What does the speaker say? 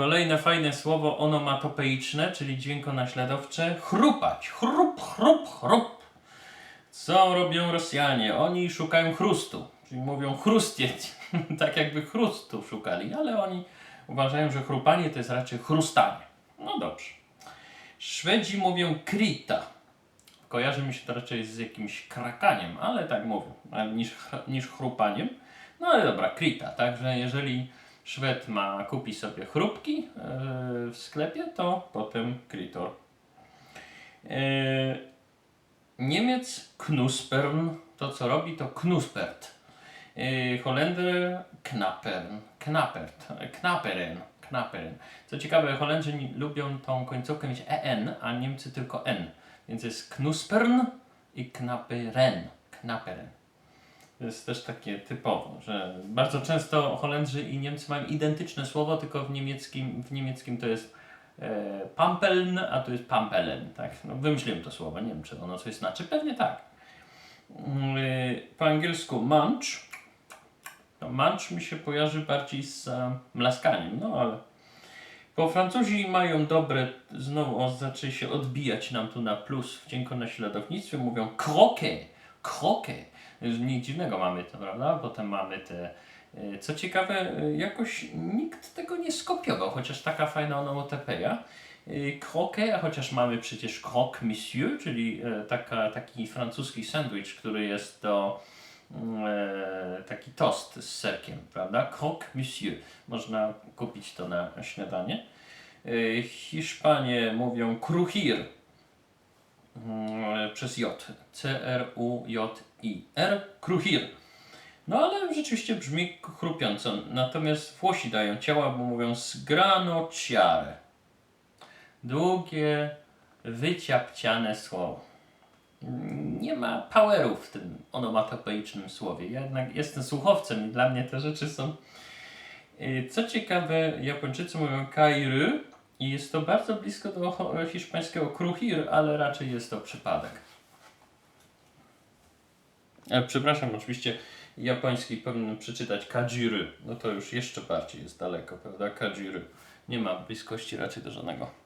Kolejne fajne słowo onomatopeiczne, czyli dźwiękonaśladowcze. Chrupać. Chrup, chrup, chrup. Co robią Rosjanie? Oni szukają chrustu, czyli mówią chrustieć, tak jakby chrustu szukali, ale oni uważają, że chrupanie to jest raczej chrustanie. No dobrze. Szwedzi mówią krita. Kojarzy mi się to raczej z jakimś krakaniem, ale tak mówią, niż, niż chrupaniem. No ale dobra, krita. Także jeżeli Szwed ma, kupi sobie chrupki yy, w sklepie, to potem kritor. Yy, Niemiec Knuspern, to co robi to Knuspert. Yy, Holender Knappern, Knappert, Knapperen, Knapperen. Co ciekawe, Holendrzy lubią tą końcówkę mieć en, a Niemcy tylko n. Więc jest Knuspern i Knapperen, Knapperen. To jest też takie typowo, że bardzo często Holendrzy i Niemcy mają identyczne słowo, tylko w niemieckim, w niemieckim to jest e, Pampeln, a tu jest Pampelen, tak? No, wymyśliłem to słowo, nie wiem czy ono coś znaczy, pewnie tak. Mm, y, Po angielsku munch, no munch mi się kojarzy bardziej z e, mlaskaniem, no ale bo Francuzi mają dobre, znowu on zaczęli się odbijać nam tu na plus w dziękonaśladownictwie, mówią krokę, krokę. Nic dziwnego mamy to, prawda? Potem mamy te, e, co ciekawe, e, jakoś nikt tego nie skopiował, chociaż taka fajna onomotopeja. E, a chociaż mamy przecież croque monsieur, czyli taka, taki francuski sandwich, który jest do mm, taki tost z serkiem, prawda? Croque monsieur. Można kupić to na śniadanie. Hiszpanie mówią mm, przez J. C-R-U-J-I-R. Crujir. No ale rzeczywiście brzmi chrupiąco. Natomiast Włosi dają ciała, bo mówią sgranociare. Długie, wyciapciane słowo. Nie ma poweru w tym onomatopeicznym słowie. Ja jednak jestem słuchowcem i dla mnie te rzeczy są... Y, Co ciekawe, Japończycy mówią kairy i jest to bardzo blisko do hiszpańskiego kruhir, ale raczej jest to przypadek. E, przepraszam, oczywiście japoński powinienem przeczytać kajiry. No to już jeszcze bardziej jest daleko, prawda? Kajiry. Nie ma bliskości raczej do żadnego.